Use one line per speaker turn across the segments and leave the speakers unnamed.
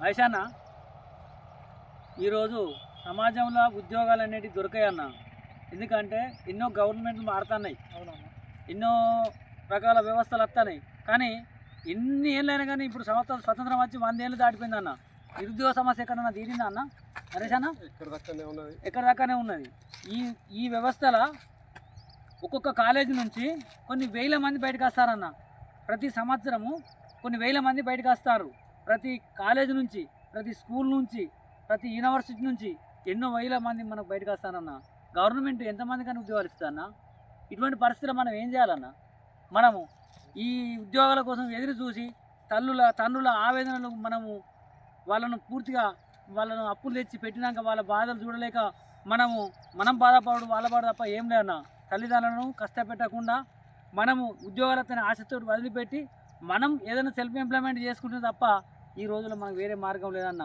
మహేషన్న ఈరోజు సమాజంలో ఉద్యోగాలు అనేటివి దొరికాయన్న. ఎందుకంటే ఎన్నో గవర్నమెంట్లు మారుతున్నాయి. ఎన్నో రకాల వ్యవస్థలు వస్తున్నాయి కానీ ఎన్ని ఏళ్ళైనా కానీ ఇప్పుడు సంవత్సరం స్వతంత్రం వచ్చి వంద ఏళ్ళు దాటిపోయింది అన్న నిరుద్యోగ సమస్య ఎక్కడన్నా తీరిందా అన్న నరేష్ అన్న ఎక్కడ దాకానే ఉన్నది. ఈ ఈ వ్యవస్థల ఒక్కొక్క కాలేజీ నుంచి కొన్ని వేల మంది బయటకు వస్తారన్న. ప్రతి సంవత్సరము కొన్ని వేల మంది బయటకు వస్తారు. ప్రతి కాలేజీ నుంచి ప్రతి స్కూల్ నుంచి ప్రతి యూనివర్సిటీ నుంచి ఎన్నో వేల మంది మనకు బయటకు వస్తానన్న గవర్నమెంట్ ఎంతమందికైనా ఉద్యోగాలు ఇస్తానా ఇటువంటి పరిస్థితులు మనం ఏం చేయాలన్న? మనము ఈ ఉద్యోగాల కోసం ఎదురు చూసి తల్లుల తండ్రుల ఆవేదనలు మనము వాళ్ళను పూర్తిగా వాళ్ళను అప్పులు తెచ్చి పెట్టినాక వాళ్ళ బాధలు చూడలేక మనము మనం బాధపడు వాళ్ళ బాధ తప్ప ఏం లేదన్న. తల్లిదండ్రులను కష్టపెట్టకుండా మనము ఉద్యోగాలతో ఆశతో వదిలిపెట్టి మనం ఏదైనా సెల్ఫ్ ఎంప్లాయ్మెంట్ చేసుకుంటే తప్ప ఈ రోజుల్లో మనకు వేరే మార్గం లేదన్న.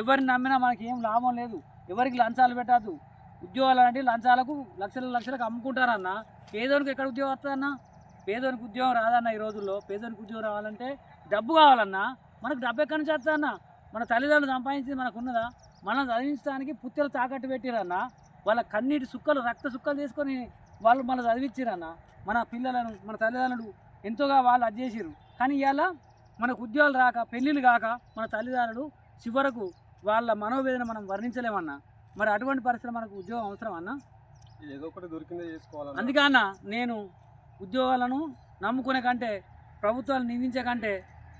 ఎవరిని నమ్మినా మనకి ఏం లాభం లేదు. ఎవరికి లంచాలు పెట్టద్దు. ఉద్యోగాలు అంటే లంచాలకు లక్షల లక్షలకు అమ్ముకుంటారన్న. పేదోనికి ఎక్కడ ఉద్యోగం వస్తుందన్న? పేదోనికి ఉద్యోగం రాదన్న ఈ రోజుల్లో. పేదోనికి ఉద్యోగం రావాలంటే డబ్బు కావాలన్నా. మనకు డబ్బు ఎక్కడి నుంచి వస్తుందన్న? మన తల్లిదండ్రులు సంపాదించింది మనకు ఉన్నదా మనం చదివించడానికి పుత్తెలు తాకట్టు పెట్టిరన్న. వాళ్ళ కన్నీటి సుక్కలు రక్త సుక్కలు తీసుకొని వాళ్ళు మన చదివించిరన్న మన పిల్లలను మన తల్లిదండ్రులు ఎంతోగా వాళ్ళు అది చేసిరు కానీ ఇవాళ మనకు ఉద్యోగాలు రాక పెళ్ళిళ్ళు కాక మన తల్లిదండ్రులు చివరకు వాళ్ళ మనోవేదన మనం వర్ణించలేమన్నా మరి అటువంటి పరిస్థితులు మనకు ఉద్యోగం అవసరం అన్న?
ఏదో ఒకటి దొరికిందే చేసుకోవాలన్న.
అందుకే అన్న నేను ఉద్యోగాలను నమ్ముకునే కంటే ప్రభుత్వాలు నిందించే కంటే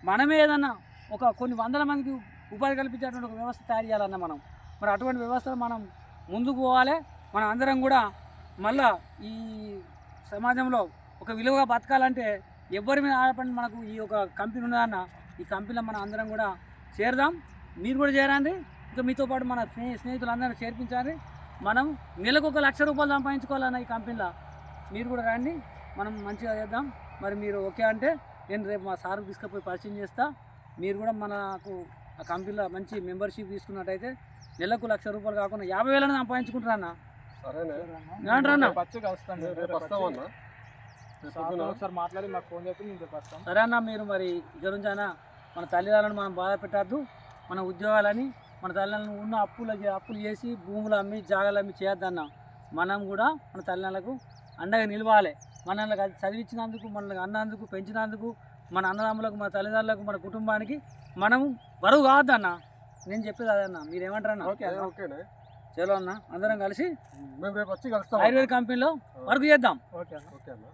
మనమే ఏదన్నా ఒక కొన్ని వందల మందికి ఉపాధి కల్పించేటువంటి ఒక వ్యవస్థ తయారు చేయాలన్న మనం. మరి అటువంటి వ్యవస్థలు మనం ముందుకు పోవాలి. మనం అందరం కూడా మళ్ళా ఈ సమాజంలో ఒక విలువగా బతకాలంటే ఎవరి మీద ఆడపడి మనకు ఈ ఒక కంపెనీ ఉన్నదన్న ఈ కంపెనీలో మనం అందరం కూడా చేరదాం. మీరు కూడా చేరండి. ఇంకా మీతో పాటు మన స్నేహి స్నేహితులందరూ చేర్పించాలి. మనం నెలకు ఒక లక్ష రూపాయలు సంపాదించుకోవాలన్న ఈ కంపెనీలో మీరు కూడా రండి. మనం మంచిగా చేద్దాం. మరి మీరు ఓకే అంటే నేను రేపు మా సార్ తీసుకుపోయి పరిచయం చేస్తా. మీరు కూడా మనకు ఆ కంపెనీలో మంచి మెంబర్షిప్ తీసుకున్నట్టయితే నెలకు లక్ష రూపాయలు కాకుండా యాభై వేలను
సంపాదించుకుంటారన్నా.
రేపు రేపు వస్తామన్నా రేపు పొద్దున?
ఒకసారి మాట్లాడి మాకు ఫోన్ చేస్తే మేము రేపు వస్తాం.
సరే అన్న మీరు మరి ఇక నుంచి అయినా మన తల్లిదండ్రులను మనం బాధ పెట్టద్దు. మన ఉద్యోగాలని మన తల్లిదండ్రులను ఉన్న అప్పులు అప్పులు చేసి భూములు అమ్మి జాగాలు అమ్మి చేయొద్దన్న మనం కూడా మన తల్లిదండ్రులకు అండగా నిలవాలి. మనల్ని చదివించినందుకు మనల్ని అన్నందుకు పెంచినందుకు మన అన్నదమ్ములకు మన తల్లిదండ్రులకు మన కుటుంబానికి మనం బరువు కావద్దన్న నేను చెప్పేది అదన్న మీరేమంటారన్న
ఓకే ఓకేనే.
చలో అన్న అందరం కలిసి
మేము రేపు వచ్చి కలుస్తాం.
ఆయుర్వేద కంపెనీలో వర్క్ చేద్దాం.
ఓకే
ఓకే అన్న.